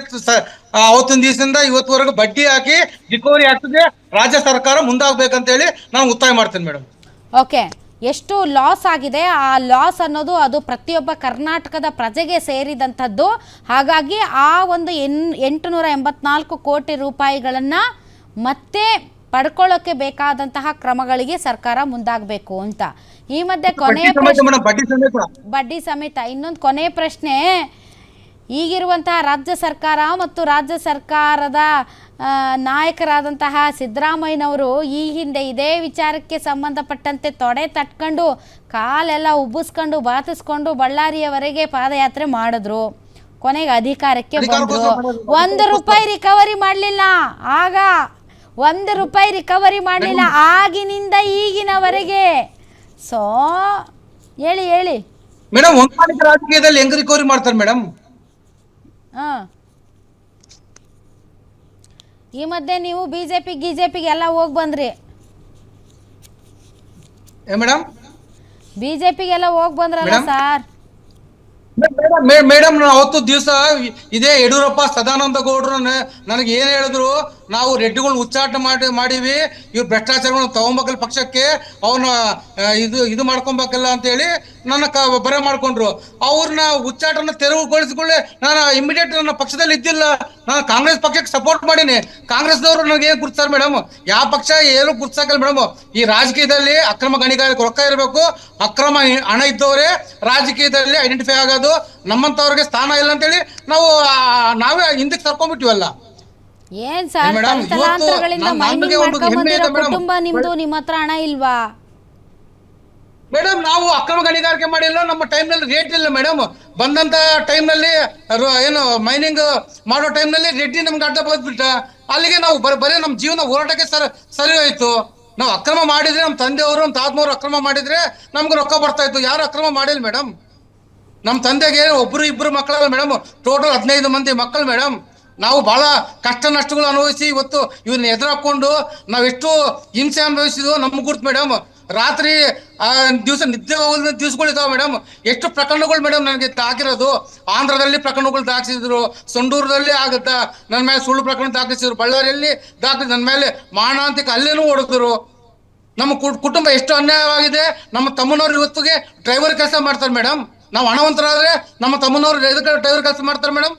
ಅವತ್ತಿನ ದಿವಸದಿಂದ ಇವತ್ತುವರೆಗೂ ಬಡ್ಡಿ ಹಾಕಿ ರಿಕವರಿ ಆಕ್ಟ್ಗೆ ರಾಜ್ಯ ಸರ್ಕಾರ ಮುಂದಾಗ್ಬೇಕಂತ ಹೇಳಿ ನಾನು ಒತ್ತಾಯ ಮಾಡ್ತೇನೆ ಮೇಡಮ್. ಓಕೆ ಎಷ್ಟು ಲಾಸ್ ಆಗಿದೆ. ಆ ಲಾಸ್ ಅನ್ನೋದು ಅದು ಪ್ರತಿಯೊಬ್ಬ ಕರ್ನಾಟಕದ ಪ್ರಜೆಗೆ ಸೇರಿದಂಥದ್ದು. ಹಾಗಾಗಿ ಆ ಒಂದು ಎನ್ ಎಂಟುನೂರ ಎಂಬತ್ನಾಲ್ಕು ಕೋಟಿ ರೂಪಾಯಿಗಳನ್ನು ಮತ್ತೆ ಪಡ್ಕೊಳ್ಳೋಕೆ ಬೇಕಾದಂತಹ ಕ್ರಮಗಳಿಗೆ ಸರ್ಕಾರ ಮುಂದಾಗಬೇಕು ಅಂತ. ಈ ಮಧ್ಯೆ ಕೊನೆಯ ಪ್ರಶ್ನೆ ಬಡ್ಡಿ ಸಮೇತ. ಬಡ್ಡಿ ಸಮೇತ ಇನ್ನೊಂದು ಕೊನೆಯ ಪ್ರಶ್ನೆ ಈಗಿರುವಂತಹ ರಾಜ್ಯ ಸರ್ಕಾರ ಮತ್ತು ರಾಜ್ಯ ಸರ್ಕಾರದ ನಾಯಕರಾದಂತಹ ಸಿದ್ದರಾಮಯ್ಯನವರು ಈ ಹಿಂದೆ ಇದೇ ವಿಚಾರಕ್ಕೆ ಸಂಬಂಧಪಟ್ಟಂತೆ ತೊಡೆ ತಟ್ಕೊಂಡು ಕಾಲೆಲ್ಲ ಉಬ್ಬಿಸ್ಕೊಂಡು ಬಾತಿಸ್ಕೊಂಡು ಬಳ್ಳಾರಿಯವರೆಗೆ ಪಾದಯಾತ್ರೆ ಮಾಡಿದ್ರು. ಕೊನೆಗೆ ಅಧಿಕಾರಕ್ಕೆ ಬಂದರು. ಒಂದು ರೂಪಾಯಿ ರಿಕವರಿ ಮಾಡಲಿಲ್ಲ. ಆಗ ಒಂದು ರೂಪಾಯಿ ರಿಕವರಿ ಮಾಡಲಿಲ್ಲ. ಆಗಿನಿಂದ ಈಗಿನವರೆಗೆ. ಸೊ ಹೇಳಿ ಹೇಳಿ. ಮೇಡಮ್ ರಾಜಕೀಯದಲ್ಲಿ ಹೆಂಗ್ ರಿಕವರಿ ಮಾಡ್ತಾರೆ ಮೇಡಮ್ ಹಾ. ಈ ಮಧ್ಯೆ ನೀವು ಬಿ ಜೆ ಪಿ ಎಲ್ಲ ಹೋಗಿ ಬಂದ್ರಿ. ಮೇಡಮ್? ಬಿ ಜೆ ಪಿಗೆಲ್ಲ ಹೋಗಿ ಬಂದ್ರಲ್ಲ ಮೇಡಮ್? ಸರ್. ಮೇಡಮ್ ಮೇಡಮ್ ಅವತ್ತು ದಿವಸ ಇದೇ ಯಡಿಯೂರಪ್ಪ ಸದಾನಂದ ಗೌಡ್ರು ನನಗೆ ಏನ್ ಹೇಳಿದ್ರು, ನಾವು ರೆಡ್ಡಿಗಳನ್ನ ಉಚ್ಚಾಟನೆ ಮಾಡಿ ಮಾಡಿವಿ ಇವ್ರು ಭ್ರಷ್ಟಾಚಾರಗಳನ್ನ ತಗೊಂಬೇಕಲ್ಲ ಪಕ್ಷಕ್ಕೆ ಅವನ್ನ ಇದು ಇದು ಮಾಡ್ಕೊಬೇಕಲ್ಲ ಅಂತ ಹೇಳಿ ನನ್ನ ಕ ಬರ ಮಾಡ್ಕೊಂಡ್ರು. ಅವ್ರನ್ನ ಉಚ್ಚಾಟನ ತೆರವುಗೊಳಿಸಿಕೊಳ್ಳಿ, ನಾನು ಇಮಿಡಿಯೇಟ್ ನನ್ನ ಪಕ್ಷದಲ್ಲಿ ಇದ್ದಿಲ್ಲ. ನಾನು ಕಾಂಗ್ರೆಸ್ ಪಕ್ಷಕ್ಕೆ ಸಪೋರ್ಟ್ ಮಾಡೀನಿ. ಕಾಂಗ್ರೆಸ್ದವರು ನನಗೆ ಏನು ಗುರ್ತಾರೆ ಮೇಡಮ್? ಯಾವ ಪಕ್ಷ ಏನು ಗುರ್ತಾಕಲ್ಲ ಮೇಡಮ್? ಈ ರಾಜಕೀಯದಲ್ಲಿ ಅಕ್ರಮ ಗಣಿಗಾರಿಕೆ ರೊಕ್ಕ ಇರಬೇಕು, ಅಕ್ರಮ ಹಣ ಇದ್ದವರೇ ರಾಜಕೀಯದಲ್ಲಿ ಐಡೆಂಟಿಫೈ ಆಗೋದು. ನಮ್ಮಂತವ್ರಿಗೆ ಸ್ಥಾನ ಇಲ್ಲ ಅಂತೇಳಿ ನಾವು ಆ, ನಾವೇ ಹಿಂದಕ್ಕೆ ಸರ್ಕೊಂಡ್ಬಿಟ್ಟಿವಲ್ಲ ಏನ್ ಸರ್ ಮೇಡಮ್, ಇವತ್ತು ತಲಾಂತರಗಳಿಂದ ನಾನ್- ಮೈನಿಂಗ್ ನಮ್ಗೆ ಒಂದು ಮಾಡ್ಕೊಂಡ್ ಹೆಮ್ಮೆ ಇದೆ ಮೇಡಮ್. ಕುಟುಂಬ ನಿಮ್ದು ನಿಮ್ಮ ಹತ್ರ ಹಣ ಇಲ್ವಾ? ಮೇಡಮ್ ನಾವು ಅಕ್ರಮ ಗಣಿಗಾರಿಕೆ ಮಾಡಿಲ್ಲ ನಮ್ಮ ಟೈಮ್ನಲ್ಲಿ ರೇಟ್ ಇಲ್ಲ ಮೇಡಮ್. ಬಂದಂತ ಟೈಮ್ನಲ್ಲಿ ಏನು ಮೈನಿಂಗ್ ಮಾಡೋ ಟೈಮ್ನಲ್ಲಿ ರೆಡ್ಡಿ ನಮ್ಗೆ ಅಡ್ಡ ಬಂದ್ಬಿಟ್ಟ. ಅಲ್ಲಿಗೆ ನಾವು ಬರ ಬರೀ ನಮ್ಮ ಜೀವನ ಹೋರಾಟಕ್ಕೆ ಸರ್ ಸರಿ ಹೋಯ್ತು. ನಾವು ಅಕ್ರಮ ಮಾಡಿದ್ರೆ ನಮ್ಮ ತಂದೆಯವರು ನಮ್ಮ ಅಕ್ರಮ ಮಾಡಿದ್ರೆ ನಮ್ಗೆ ರೊಕ್ಕ ಬರ್ತಾ ಇತ್ತು. ಯಾರು ಅಕ್ರಮ ಮಾಡಿಲ್ಲ ಮೇಡಮ್. ನಮ್ಮ ತಂದೆಗೆ ಒಬ್ರು ಇಬ್ರು ಮಕ್ಕಳಲ್ಲ ಮೇಡಮ್ ಟೋಟಲ್ ಹದಿನೈದು ಮಂದಿ ಮಕ್ಕಳು ಮೇಡಮ್ ನಾವು ಬಹಳ ಕಷ್ಟ ನಷ್ಟಗಳು ಅನುಭವಿಸಿ ಇವತ್ತು ಇವನ್ನ ಎದುರಾಕೊಂಡು ನಾವೆಷ್ಟು ಹಿಂಸೆ ಅನುಭವಿಸಿದ್ವು ನಮ್ಗೆ ಗುರ್ತು ಮೇಡಮ್ ರಾತ್ರಿ ದಿವಸ ನಿದ್ದೆ ಹೋಗದ ದಿವಸಗಳಿದಾವೆ ಮೇಡಮ್ ಎಷ್ಟು ಪ್ರಕರಣಗಳು ಮೇಡಮ್ ನನಗೆ ತಾಕಿರೋದು ಆಂಧ್ರದಲ್ಲಿ ಪ್ರಕರಣಗಳು ದಾಖಲಿಸಿದ್ರು ಸಂಡೂರದಲ್ಲಿ ಆಗುತ್ತಾ ನನ್ನ ಮೇಲೆ ಸುಳ್ಳು ಪ್ರಕರಣ ದಾಖಲಿಸಿದ್ರು ಬಳ್ಳಾರಿಯಲ್ಲಿ ದಾಖಲಿಸಿ ನನ್ನ ಮೇಲೆ ಮಾರಣಾಂತಿಕ ಅಲ್ಲೇನೂ ಹೊಡೆದ್ರು. ನಮ್ಮ ಕುಟುಂಬ ಎಷ್ಟು ಅನ್ಯಾಯವಾಗಿದೆ. ನಮ್ಮ ತಮ್ಮನವ್ರು ಇವತ್ತಿಗೆ ಡ್ರೈವರ್ ಕೆಲಸ ಮಾಡ್ತಾರೆ ಮೇಡಮ್ ನಾವು ಹಣವಂತರಾದ್ರೆ ನಮ್ಮ ತಮ್ಮನವರು ಟೈಲರ್ ಕೆಲಸ ಮಾಡ್ತಾರೆ ಮೇಡಮ್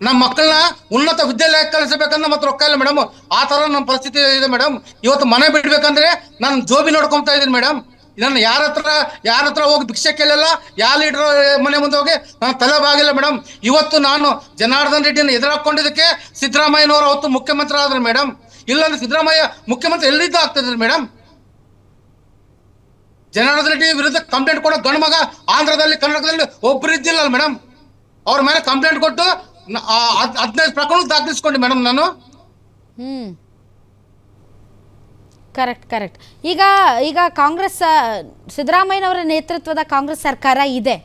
ನಮ್ಮ ಮಕ್ಕಳನ್ನ ಉನ್ನತ ವಿದ್ಯಾಲಯಕ್ಕೆ ಕಳಿಸಬೇಕಂದ್ರೆ ಮತ್ತೆ ರೊಕ್ಕ ಇಲ್ಲ ಮೇಡಮ್ ಆ ತರ ನಮ್ಮ ಪರಿಸ್ಥಿತಿ ಇದೆ ಮೇಡಮ್ ಇವತ್ತು ಮನೆ ಬಿಡ್ಬೇಕಂದ್ರೆ ನಾನು ಜೋಬಿ ನೋಡ್ಕೊಂತ ಇದ್ದೀನಿ ಮೇಡಮ್ ಇದನ್ನ ಯಾರ ಹತ್ರ ಯಾರ ಹತ್ರ ಹೋಗಿ ಭಿಕ್ಷೆ ಕೇಳಲ್ಲ ಯಾವ ಲೀಡರ್ ಮನೆ ಮುಂದೆ ಹೋಗಿ ನಾನು ತಲೆ ಬಾಗಿಲ್ಲ ಮೇಡಮ್ ಇವತ್ತು ನಾನು ಜನಾರ್ದನ್ ರೆಡ್ಡಿನ ಎದುರಾಕೊಂಡಿದ್ದಕ್ಕೆ ಸಿದ್ದರಾಮಯ್ಯನವರು ಅವತ್ತು ಮುಖ್ಯಮಂತ್ರಿ ಆದ್ರು ಮೇಡಮ್ ಇಲ್ಲಾಂದ್ರೆ ಸಿದ್ದರಾಮಯ್ಯ ಮುಖ್ಯಮಂತ್ರಿ ಎಲ್ಲಿದ್ದು ಆಗ್ತಿದ್ರು ಮೇಡಮ್ ಜನಾರ್ದನ್ ರೆಡ್ಡಿ ವಿರುದ್ಧ ಕಂಪ್ಲೇಂಟ್ ಕೊಡೋ ಗಂಡು ಮಗ ಆಂಧ್ರದಲ್ಲಿ, ಕರ್ನಾಟಕದಲ್ಲಿ ಒಬ್ರು ಇದ್ದಿಲ್ಲ ಮೇಡಮ್ ಅವ್ರ ಮೇಲೆ ಕಂಪ್ಲೇಂಟ್ ಕೊಟ್ಟು ಹದಿನೈದು ಪ್ರಕರಣ ದಾಖಲಿಸ್ಕೊಂಡೆ ಮೇಡಮ್ ನಾನು. ಹ್ಮ್. ಕರೆಕ್ಟ್ ಕರೆಕ್ಟ್ ಈಗ ಈಗ ಕಾಂಗ್ರೆಸ್ ಸಿದ್ದರಾಮಯ್ಯನವರ ನೇತೃತ್ವದ ಕಾಂಗ್ರೆಸ್ ಸರ್ಕಾರ ಇದೆ.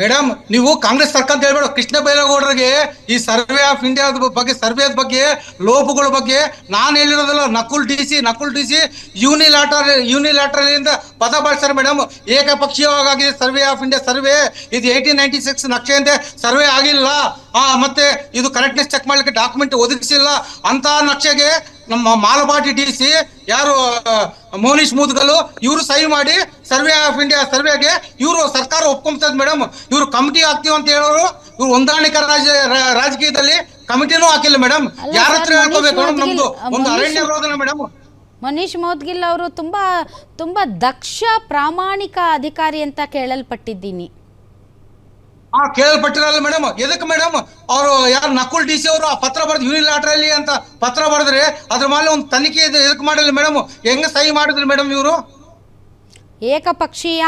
ಮೇಡಮ್, ನೀವು ಕಾಂಗ್ರೆಸ್ ಸರ್ಕಾರ ಅಂತ ಹೇಳ್ಬೇಡ. ಕೃಷ್ಣ ಬೈರೇಗೌಡರಿಗೆ ಈ ಸರ್ವೆ ಆಫ್ ಇಂಡಿಯಾದ ಬಗ್ಗೆ, ಸರ್ವೆ ಬಗ್ಗೆ, ಲೋಪಗಳ ಬಗ್ಗೆ ನಾನು ಹೇಳಿರೋದಲ್ಲ, Nakul D C, Nakul D C unilateral ಯೂನಿಲ್ಯಾಟರಿಂದ ಪದ ಬಳಸ್ತಾರೆ ಮೇಡಮ್. ಏಕಪಕ್ಷೀಯವಾಗಿದೆ ಸರ್ವೆ ಆಫ್ ಇಂಡಿಯಾ ಸರ್ವೆ. ಇದು ಏಯ್ಟೀನ್ ನೈಂಟಿ ಸಿಕ್ಸ್ ನಕ್ಷೆಯಂತೆ ಸರ್ವೆ ಆಗಿಲ್ಲ. ಮತ್ತೆ ಇದು ಕರೆಕ್ಟ್ನೆಸ್ ಚೆಕ್ ಮಾಡಲಿಕ್ಕೆ ಡಾಕ್ಯುಮೆಂಟ್ ಒದಗಿಸಿಲ್ಲ. ಅಂತ ನಕ್ಷೆಗೆ ನಮ್ಮ ಮಾಲಬಾಟಿ ಡಿ ಸಿ ಯಾರು ಮೋನೀಶ್ ಮುದ್ಗಲು ಇವರು ಸಹಿ ಮಾಡಿ ಸರ್ವೆ ಆಫ್ ಇಂಡಿಯಾ ಸರ್ವೆಗೆ ಇವರು ಸರ್ಕಾರ ಒಪ್ಕೊಂತದ್ ಮೇಡಮ್. ಇವರು ಕಮಿಟಿ ಹಾಕ್ತೀವಿ ಅಂತ ಹೇಳೋರು ಇವ್ರು ಹೊಂದಾಣಿಕ ರಾಜ ರಾಜಕೀಯದಲ್ಲಿ ಕಮಿಟಿನೂ ಹಾಕಿಲ್ಲ ಮೇಡಮ್. ಯಾರ ಹತ್ರ ಹೇಳ್ಕೋಬೇಕು ನಮ್ದು? ಒಂದು ಅರಣ್ಯ ರೋಧನ ಮೇಡಮ್. ಮನೀಶ್ ಮೋದ್ಗಿಲ್ ಅವರು ತುಂಬಾ ತುಂಬಾ ದಕ್ಷ ಪ್ರಾಮಾಣಿಕ ಅಧಿಕಾರಿ ಅಂತ ಕೇಳಲ್ಪಟ್ಟಿದ್ದೀನಿ. ಹಾ ಕೇಳಲ್ಪಟ್ಟಿರಲ್ಲ ಮೇಡಮ್ ಎದಕ್ ಮೇಡಮ್ ಅವರು ಯಾರು ನಕುಲ್ ಡಿ ಸಿ ಅವರು ಆ ಪತ್ರ ಬರೆದು ಯೂನಿಲಾಟ್ರಲ್ಲಿ ಅಂತ ಪತ್ರ ಬರೆದ್ರೆ ಅದ್ರ ಮೇಲೆ ಒಂದು ತನಿಖೆ ಇದೆ ಎದಕ್ಕೆ ಮಾಡಿಲ್ಲ ಮೇಡಮ್ ಹೆಂಗ ಸಹಿ ಮಾಡಿದ್ರಿ ಮೇಡಮ್ ಇವರು? ಏಕಪಕ್ಷೀಯ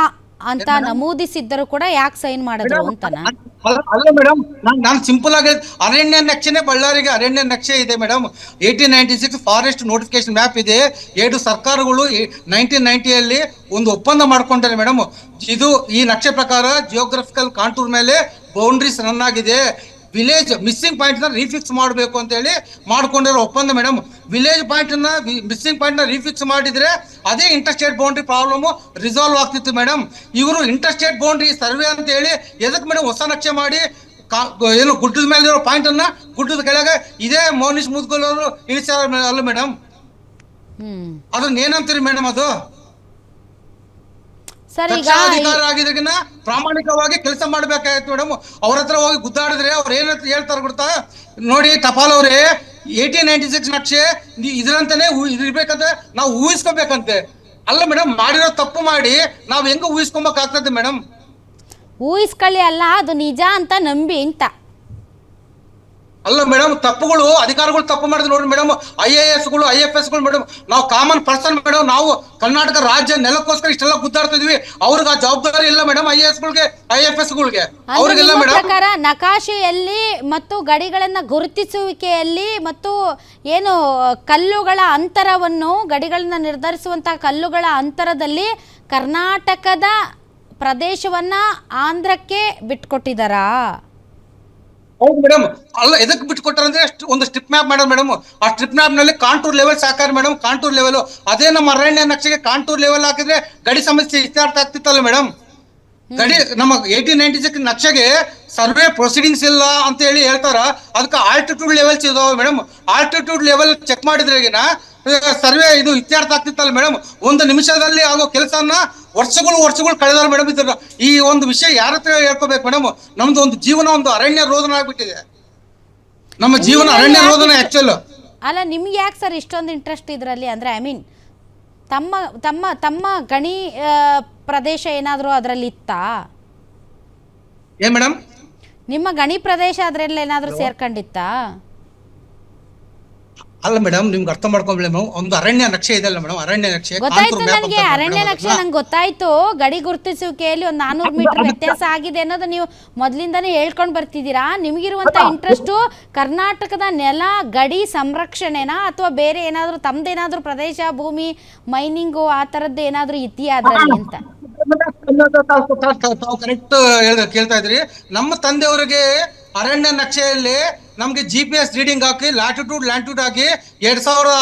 ಅಂತ ನಮೂದಿಸಿದ್ದರೂ ಕೂಡ ಯಾಕೆ ಸೈನ್ ಮಾಡಿದ್ರು ಅಂತನಾ? ಅಲ್ಲ ಮೇಡಮ್ ನಾನು ನಾನು ಸಿಂಪಲ್ ಆಗಿ ಅರಣ್ಯ ನಕ್ಷೆನೇ ಬಳ್ಳಾರಿಗೆ ಅರಣ್ಯ ನಕ್ಷೆ ಇದೆ madam eighteen ninety six forest notification map ಇದೆ. ಎರಡು ಸರ್ಕಾರಗಳು ನೈನ್ಟೀನ್ ನೈಂಟಿಯಲ್ಲಿ ಒಂದು ಒಪ್ಪಂದ ಮಾಡ್ಕೊಂಡಾರೆ ಮೇಡಮ್ ಇದು ಈ ನಕ್ಷೆ ಪ್ರಕಾರ ಜಿಯೋಗ್ರಫಿಕಲ್ ಕಾಂಟೂರ್ ಮೇಲೆ ಬೌಂಡ್ರೀಸ್ ರನ್ ಆಗಿದೆ. ವಿಲೇಜ್ ಮಿಸ್ಸಿಂಗ್ ಪಾಯಿಂಟ್ನ ರೀಫಿಕ್ಸ್ ಮಾಡಬೇಕು ಅಂತ ಹೇಳಿ ಮಾಡ್ಕೊಂಡಿರೋ ಒಪ್ಪಂದ ಮೇಡಮ್ ವಿಲೇಜ್ ಪಾಯಿಂಟ್ನ ಮಿಸ್ಸಿಂಗ್ ಪಾಯಿಂಟ್ನ ರೀಫಿಕ್ಸ್ ಮಾಡಿದ್ರೆ ಅದೇ ಇಂಟರ್ಸ್ಟೇಟ್ ಬೌಂಡ್ರಿ ಪ್ರಾಬ್ಲಮ್ ರಿಸಾಲ್ವ್ ಆಗ್ತಿತ್ತು ಮೇಡಮ್ ಇವರು ಇಂಟರ್ಸ್ಟೇಟ್ ಬೌಂಡ್ರಿ ಸರ್ವೆ ಅಂತ ಹೇಳಿ ಎದಕ್ ಮೇಡಮ್ ಹೊಸ ನಕ್ಷೆ ಮಾಡಿ ಕಾ- ಏನು ಗುಡ್ಡದ ಮೇಲೆ ಇರೋ ಪಾಯಿಂಟ್ ಅನ್ನ ಗುಡ್ಡದ ಕೆಳಗೆ ಇದೇ ಮೋನಿಶ್ ಮುದ್ಗೋಲ್ ಅವರು ಇಳಿಸ್ಯಾರ ಅಲ್ಲ ಮೇಡಮ್ ಅದನ್ನ ಏನಂತೀರಿ ಮೇಡಮ್ ಅದು? ಸರ್ ಈಗ ಅಧಿಕಾರ ಆಗಿದ್ದಕ್ಕಿನ್ನ ಪ್ರಾಮಾಣಿಕವಾಗಿ ಕೆಲಸ ಮಾಡ್ಬೇಕಾಯ್ತು ಮೇಡಮ್ ಅವ್ರ ಹತ್ರ ಹೋಗಿ ಗುದ್ದಾಡಿದ್ರೆ ಅವ್ರ ಏನ್ ಹೇಳ್ತಾರೆ ಗೊತ್ತಾ? ನೋಡಿ ಟಪಾಲ್ ಅವ್ರೆ ಏಯ್ಟೀನ್ ನೈನ್ಟಿ ಸಿಕ್ಸ್ ನಕ್ಷೆ ಇದ್ರಂತಾನೆ ಇರ್ಬೇಕಂತ ನಾವು ಊಹಿಸ್ಕೋಬೇಕಂತೆ. ಅಲ್ಲ ಮೇಡಮ್ ಮಾಡಿರೋ ತಪ್ಪು ಮಾಡಿ ನಾವ್ ಹೆಂಗ ಊಹಿಸ್ಕೊಬೇಕಾಗ್ತದೆ ಮೇಡಮ್ ಊಹಿಸ್ಕೊಳ್ಳಿ ಅಲ್ಲ ಅದು ನಿಜ ಅಂತ ನಂಬಿ ಅಂತ. ಅಲ್ಲ ಮೇಡಮ್ ತಪ್ಪುಗಳು ಅಧಿಕಾರಿಗಳು ತಪ್ಪು ಮಾಡಿದ್ರು ನೋಡಿ ಮೇಡಮ್ ಐ ಎ ಎಸ್ಗಳು ಐ ಎಫ್ ಎಸ್ಗಳು ಮೇಡಮ್ ನಾವು ಕಾಮನ್ ಪರ್ಸನ್ ಮೇಡಮ್ ನಾವು ಕರ್ನಾಟಕ ರಾಜ್ಯ ನೆಲಕ್ಕೋಸ್ಕರ ಇಷ್ಟೆಲ್ಲ ಗುದ್ದಾಡ್ತಿದ್ವಿ ಅವ್ರಿಗೆ ಆ ಜವಾಬ್ದಾರಿ ಇಲ್ಲ ಮೇಡಮ್ ಐ ಎ ಎಸ್ ಗಳಿಗೆ ಐ ಎಫ್ ಎಸ್ ಗಳಿಗೆ. ಅಂದ್ರೆ ಅವ್ರಿಗೆಲ್ಲ ಮೇಡಮ್ ಪ್ರಕಾರ ನಕಾಶೆಯಲ್ಲಿ ಮತ್ತು ಗಡಿಗಳನ್ನು ಗುರುತಿಸುವಿಕೆಯಲ್ಲಿ ಮತ್ತು ಏನು ಕಲ್ಲುಗಳ ಅಂತರವನ್ನು ಗಡಿಗಳನ್ನ ನಿರ್ಧರಿಸುವಂತಹ ಕಲ್ಲುಗಳ ಅಂತರದಲ್ಲಿ ಕರ್ನಾಟಕದ ಪ್ರದೇಶವನ್ನ ಆಂಧ್ರಕ್ಕೆ ಬಿಟ್ಕೊಟ್ಟಿದ್ದಾರಾ? ಹೌದು ಮೇಡಮ್ ಅಲ್ಲ, ಎದಕ್ ಬಿಟ್ಕೊಟ್ಟಾರಂದ್ರೆ ಒಂದು ಸ್ಟ್ರಿಪ್ ಮ್ಯಾಪ್ ಮಾಡೋದು ಮೇಡಮ್ ಆ ಸ್ಟ್ರಿಪ್ ಮ್ಯಾಪ್ನಲ್ಲಿ ಕಾಂಟೂರ್ ಲೆವೆಲ್ ಸಾಕಾರ ಮೇಡಮ್ ಕಾಂಟೂರ್ ಲೆವೆಲ್ ಅದೇ ನಮ್ಮ ಅರಣ್ಯ ನಕ್ಷೆಗೆ ಕಾಂಟೂರ್ ಲೆವೆಲ್ ಹಾಕಿದ್ರೆ ಗಡಿ ಸಮಸ್ಯೆ ಇತ್ಯರ್ಥ ಆಗ್ತಿತ್ತಲ್ಲ ಮೇಡಮ್ ಗಡಿ ನಮ್ಮ ಏಯ್ಟೀನ್ ನೈನ್ಟಿ ಸಿಕ್ಸ್ ನಕ್ಷೆಗೆ ಸರ್ವೆ ಪ್ರೊಸೀಡಿಂಗ್ಸ್ ಇಲ್ಲ ಅಂತ ಹೇಳಿ ಹೇಳ್ತಾರ. ಅದಕ್ಕೆ ಆಲ್ಟಿಟ್ಯೂಡ್ ಲೆವೆಲ್ಸ್ ಇದಾವೆ ಮೇಡಮ್ ಆಲ್ಟಿಟ್ಯೂಡ್ ಲೆವೆಲ್ ಚೆಕ್ ಮಾಡಿದ್ರಾಗಿನ ಸರ್ವೆ ಇದು ಇತ್ಯರ್ಥ ಆಗ್ತಿತ್ತಲ್ಲ ಮೇಡಮ್ ಒಂದು ನಿಮಿಷದಲ್ಲಿ ಆಗೋ ಕೆಲಸನ ವರ್ಷಗಳು ವರ್ಷಗಳು ಕಳೆದಾರ ಮೇಡಮ್ ಇದ್ರ ಈ ಒಂದು ವಿಷಯ ಯಾರ ಹತ್ರ ಹೇಳ್ಕೋಬೇಕು ಮೇಡಮ್ ನಮ್ದು ಒಂದು ಜೀವನ ಒಂದು ಅರಣ್ಯ ರೋಧನ ಆಗ್ಬಿಟ್ಟಿದೆ. ನಮ್ಮ ಜೀವನ ಅರಣ್ಯ ರೋಧನ ಆಕ್ಚುಲ್ ಅಲ್ಲ ನಿಮ್ಗೆ ಯಾಕೆ ಸರ್ ಇಷ್ಟೊಂದು ಇಂಟ್ರೆಸ್ಟ್ ಇದ್ರಲ್ಲಿ? ಅಂದ್ರೆ ಐ ಮೀನ್ ತಮ್ಮ ತಮ್ಮ ತಮ್ಮ ಗಣಿ ಪ್ರದೇಶ ಏನಾದರೂ ಅದರಲ್ಲಿ ಇತ್ತಾ? ಏನ್ ಮೇಡಮ್? ನಿಮ್ಮ ಗಣಿ ಪ್ರದೇಶ ಅದರಲ್ಲಿ ಏನಾದರೂ ಸೇರ್ಕೊಂಡಿತ್ತಾ? ಅಲ್ಲ ಮೇಡಮ್ ನಿಮ್ಗೆ ಅರ್ಥ ಮಾಡ್ಕೊಂಬಿಡಿ ಮೇಡಮ್ ಒಂದು ಅರಣ್ಯ ನಕ್ಷೆ ಇದೆಲ್ಲ ಮೇಡಮ್ ಅರಣ್ಯ ನಕ್ಷೆ ಗೊತ್ತಾಯ್ತು ಕಾಂಟೂರ್ map ನನಗೆ ಅಂತ ಅರಣ್ಯ ಮೇಡಮ್ ನಕ್ಷೆ ಅದನ್ನ. ನಂಗೆ ಗೊತ್ತಾಯ್ತು. ಗಡಿ ಗುರುತಿಸುವಿಕೆಯಲ್ಲಿ ಒಂದು ನಾನೂರು ಮೀಟರ್ ವ್ಯತ್ಯಾಸ ಆಗಿದೆ ಅನ್ನೋದು ನೀವು ಮೊದಲಿಂದನೇ ಹೇಳ್ಕೊಂಡು ಬರ್ತಿದ್ದೀರಾ? ನಿಮಗಿರುವಂಥ ಇಂಟ್ರೆಸ್ಟು ಕರ್ನಾಟಕದ ನೆಲ ಗಡಿ ಸಂರಕ್ಷಣೆನಾ ಅಥವಾ ಬೇರೆ ಏನಾದರೂ ತಮ್ದೇನಾದರೂ ಪ್ರದೇಶ ಭೂಮಿ ಮೈನಿಂಗು ಆ ಥರದ್ದು ಏನಾದರೂ ಇದೆಯಾ ಅದರಲ್ಲಿ ಅಂತ? ತಾವು ಕರೆಕ್ಟ್ ಕೇಳ್ತಾ ಇದ್ರಿ. ನಮ್ಮ ತಂದೆಯವರಿಗೆ ಅರಣ್ಯ ನಕ್ಷೆಯಲ್ಲಿ ನಮ್ಗೆ ಜಿ ಪಿ ಎಸ್ ರೀಡಿಂಗ್ ಹಾಕಿ ಲ್ಯಾಟಿಟ್ಯೂಡ್ ಲ್ಯಾಂಟಿಟ್ಯೂಡ್ ಹಾಕಿ ಎರಡ್ ಸಾವಿರದ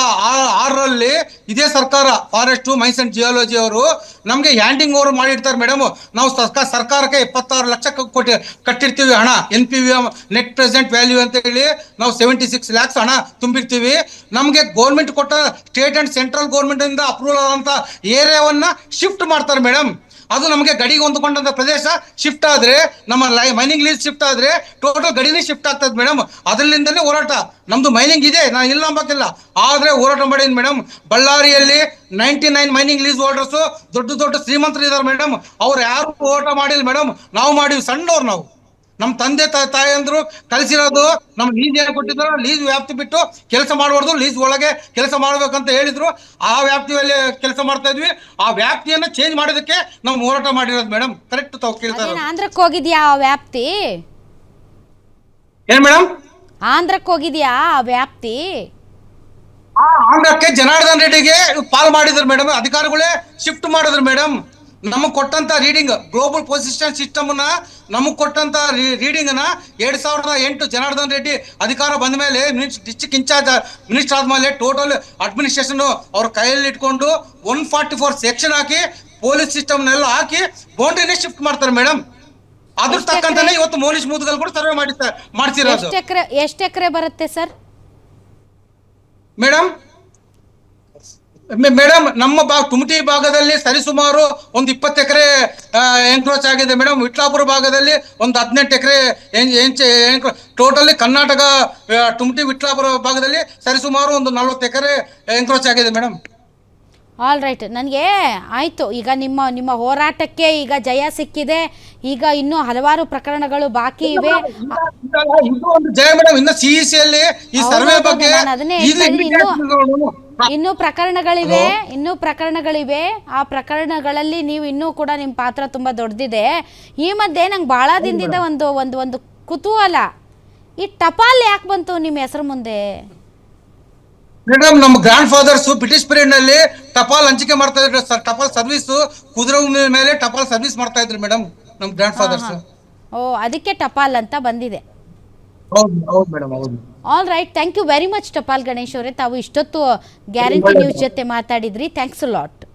ಆರರಲ್ಲಿ ಇದೇ ಸರ್ಕಾರ ಫಾರೆಸ್ಟ್ ಮೈನ್ಸ್ ಅಂಡ್ ಜಿಯಾಲಜಿ ಅವರು ನಮಗೆ ಹ್ಯಾಂಡಿಂಗ್ ಓವರ್ ಮಾಡಿರ್ತಾರೆ ಮೇಡಮ್ ನಾವು ಸರ್ಕಾರ ಸರ್ಕಾರಕ್ಕೆ ಇಪ್ಪತ್ತಾರು ಲಕ್ಷ ಕೊಟ್ಟಿ, ಕಟ್ಟಿರ್ತೀವಿ ಹಣ. N P V net present value ಅಂತ ಹೇಳಿ ನಾವು ಸೆವೆಂಟಿ ಸಿಕ್ಸ್ ಲ್ಯಾಕ್ಸ್ ಹಣ ತುಂಬಿರ್ತೀವಿ. ನಮಗೆ ಗೌರ್ಮೆಂಟ್ ಕೊಟ್ಟ ಸ್ಟೇಟ್ ಅಂಡ್ ಸೆಂಟ್ರಲ್ ಗೌರ್ಮೆಂಟ್ ಇಂದ ಅಪ್ರೂವಲ್ ಆದಂತ ಏರಿಯಾವನ್ನ ಶಿಫ್ಟ್ ಮಾಡ್ತಾರೆ ಮೇಡಮ್ ಅದು ನಮಗೆ ಗಡಿಗೆ ಹೊಂದ್ಕೊಂಡಂತ ಪ್ರದೇಶ ಶಿಫ್ಟ್ ಆದ್ರೆ, ನಮ್ಮ ಮೈನಿಂಗ್ ಲೀಸ್ ಶಿಫ್ಟ್ ಆದ್ರೆ ಟೋಟಲ್ ಗಡಿನೇ ಶಿಫ್ಟ್ ಆಗ್ತದೆ ಮೇಡಮ್ ಅದರಿಂದಲೇ ಹೋರಾಟ. ನಮ್ದು ಮೈನಿಂಗ್ ಇದೆ, ನಾನು ಇಲ್ಲ ಅಂಬಕ್ಕಿಲ್ಲ ಆದ್ರೆ ಹೋರಾಟ ಮಾಡಿದ್ ಮೇಡಮ್ ಬಳ್ಳಾರಿಯಲ್ಲಿ ninety nine mining lease holders ದೊಡ್ಡ ದೊಡ್ಡ ಶ್ರೀಮಂತರು ಇದಾರೆ ಮೇಡಮ್ ಅವ್ರು ಯಾರು ಹೋರಾಟ ಮಾಡಿಲ್ಲ ಮೇಡಮ್ ನಾವು ಮಾಡಿವಿ ಸಣ್ಣವ್ರು ನಾವು. ನಮ್ಮ ತಂದೆ ತಾಯಿ ಅಂದ್ರು ಕಲಿಸಿರೋದು ನಮ್ಮ ಲೀಸ್ ಏನ್ ಕೊಟ್ಟಿದ್ರು? ಲೀಸ್ ವ್ಯಾಪ್ತಿ ಬಿಟ್ಟು ಕೆಲಸ ಮಾಡಬಾರ್ದು ಲೀಸ್ ಒಳಗೆ ಕೆಲಸ ಮಾಡ್ಬೇಕಂತ ಹೇಳಿದ್ರು. ಆ ವ್ಯಾಪ್ತಿಯಲ್ಲಿ ಕೆಲಸ ಮಾಡ್ತಾ ಇದ್ವಿ. ಆ ವ್ಯಾಪ್ತಿಯನ್ನ ಚೇಂಜ್ ಮಾಡೋದಕ್ಕೆ ನಾವು ಹೋರಾಟ ಮಾಡಿರೋದು ಮೇಡಮ್ ಕರೆಕ್ಟ್ ತಾವು ಕೇಳ್ತಾ ಇರೋದು. ಆಂಧ್ರಕ್ಕೆ ಹೋಗಿದ್ಯಾ ಆ ವ್ಯಾಪ್ತಿ? ಏನ್ ಮೇಡಮ್ ಆಂಧ್ರಕ್ಕೆ ಹೋಗಿದ್ಯಾ ಆ ವ್ಯಾಪ್ತಿ? ಆ ಆಂಧ್ರಕ್ಕೆ ಜನಾರ್ದನ್ ರೆಡ್ಡಿಗೆ ಪಾಲ್ ಮಾಡಿದ್ರು ಮೇಡಮ್ ಅಧಿಕಾರಿಗಳೇ ಶಿಫ್ಟ್ ಮಾಡಿದ್ರು ಮೇಡಮ್ ನಮಗ್ ಕೊಟ್ಟಂತ ರೀಡಿಂಗ್ ಗ್ಲೋಬಲ್ ಪೊಸಿಷನ್ ಸಿಸ್ಟಮ್ನ ನಮಗ್ ಕೊಟ್ಟಂತ ರೀಡಿಂಗ್ನ ಎರಡ್ ಸಾವಿರದ ಎಂಟು ಜನಾರ್ದನ್ ರೆಡ್ಡಿ ಅಧಿಕಾರ ಬಂದ ಮೇಲೆ ಡಿಸ್ಟ್ರಿಕ್ಟ್ ಇನ್ಚಾರ್ಜ್ ಮಿನಿಸ್ಟರ್ ಆದ್ಮೇಲೆ ಟೋಟಲ್ ಅಡ್ಮಿನಿಸ್ಟ್ರೇಷನ್ ಅವ್ರ ಕೈಯಲ್ಲಿ ಇಟ್ಕೊಂಡು ಒನ್ ಫಾರ್ಟಿ ಫೋರ್ ಸೆಕ್ಷನ್ ಹಾಕಿ ಪೊಲೀಸ್ ಸಿಸ್ಟಮ್ ನೆಲ್ಲ ಹಾಕಿ ಬೌಂಡ್ರಿನೇ ಶಿಫ್ಟ್ ಮಾಡ್ತಾರೆ ಮೇಡಮ್ ಅದ್ರ ತಕ್ಕಂತಾನೆ ಇವತ್ತು ಮೋಲಿಸ್ ಮುದ್ಗಲ್ ಕೂಡ ಸರ್ವೆ ಮಾಡಿಸ್ತಾರೆ ಮಾಡ್ತಿರೋದು ಎಷ್ಟು ಎಕರೆ ಎಷ್ಟು ಎಕರೆ ಬರುತ್ತೆ ಸರ್? ಮೇಡಮ್ ಮೇಡಮ್ ನಮ್ಮ ಭಾಗ ತುಮಟಿ ಭಾಗದಲ್ಲಿ ಸರಿಸುಮಾರು ಒಂದು ಇಪ್ಪತ್ತು ಎಕರೆ ಎಂಕ್ರೋಚ್ ಆಗಿದೆ ಮೇಡಮ್ ವಿಟ್ಲಾಪುರ ಭಾಗದಲ್ಲಿ ಒಂದು ಹದಿನೆಂಟು ಎಕರೆ ಟೋಟಲಿ ಕರ್ನಾಟಕ ತುಮಟಿ ವಿಟ್ಲಾಪುರ ಭಾಗದಲ್ಲಿ ಸರಿಸುಮಾರು ಒಂದು ನಲ್ವತ್ತು ಎಕರೆ ಎಂಕ್ರೋಚ್ ಆಗಿದೆ ಮೇಡಮ್ ಆಲ್ ರೈಟ್ ನನಗೆ ಆಯಿತು ಈಗ ನಿಮ್ಮ ನಿಮ್ಮ ಹೋರಾಟಕ್ಕೆ ಈಗ ಜಯ ಸಿಕ್ಕಿದೆ ಈಗ ಇನ್ನೂ ಹಲವಾರು ಪ್ರಕರಣಗಳು ಬಾಕಿ ಇವೆ ಇದು ಒಂದು ಜಯ ಮೇಡಮ್ ಇನ್ನು ಸಿ ಅಲ್ಲಿ ಈ ಸರ್ವೆ ಬಗ್ಗೆ ಅದನ್ನೇ ಬಗ್ಗೆ ಇನ್ನೂ ಪ್ರಕರಣಗಳಿವೆ ಇನ್ನೂ ಪ್ರಕರಣಗಳಿವೆ. ಆ ಪ್ರಕರಣಗಳಲ್ಲಿ ನೀವು ಇನ್ನೂ ಕೂಡ ನಿಮ್ಮ ಪಾತ್ರ ತುಂಬಾ ದೊಡ್ಡದಿದೆ ಈ ಮಧ್ಯೆ ನಂಗೆ ಭಾಳ ದಿನದಿಂದ ಒಂದು ಒಂದು ಒಂದು ಕುತೂಹಲ. ಈ ಟಪಾಲ್ ಯಾಕೆ ಬಂತು ನಿಮ್ಮ ಹೆಸರು ಮುಂದೆ? ಮೇಡಮ್ ನಮ್ಮ ಗ್ರ್ಯಾಂಡ್ ಫಾದರ್ಸ್ ಬ್ರಿಟಿಷ್ ಪೀರಿಯಡ್ನಲ್ಲಿ ಟಪಾಲ್ ಹಂಚಿಕೆ ಮಾಡ್ತಾ ಇದ್ರು. ಟಪಾಲ್ ಸರ್ವಿಸ್ ಕುದುರೆ ಮೇಲೆ ಟಪಾಲ್ ಸರ್ವಿಸ್ ಮಾಡ್ತಾ ಇದ್ರು ಮೇಡಮ್ ನಮ್ಮ ಗ್ರ್ಯಾಂಡ್ ಫಾದರ್ಸ್ ಓ ಅದಕ್ಕೆ ಟಪಾಲ್ ಅಂತ ಬಂದಿದೆ. ಹೌದು ಹೌದು ಮೇಡಮ್ ಹೌದು. All right thank you very much Tapal Ganesh ಅವರೇ. ತಾವು ಇಷ್ಟೊತ್ತು ಗ್ಯಾರಂಟಿ ನ್ಯೂಸ್ ಜೊತೆ ಮಾತಾಡಿದ್ರಿ. Thanks lot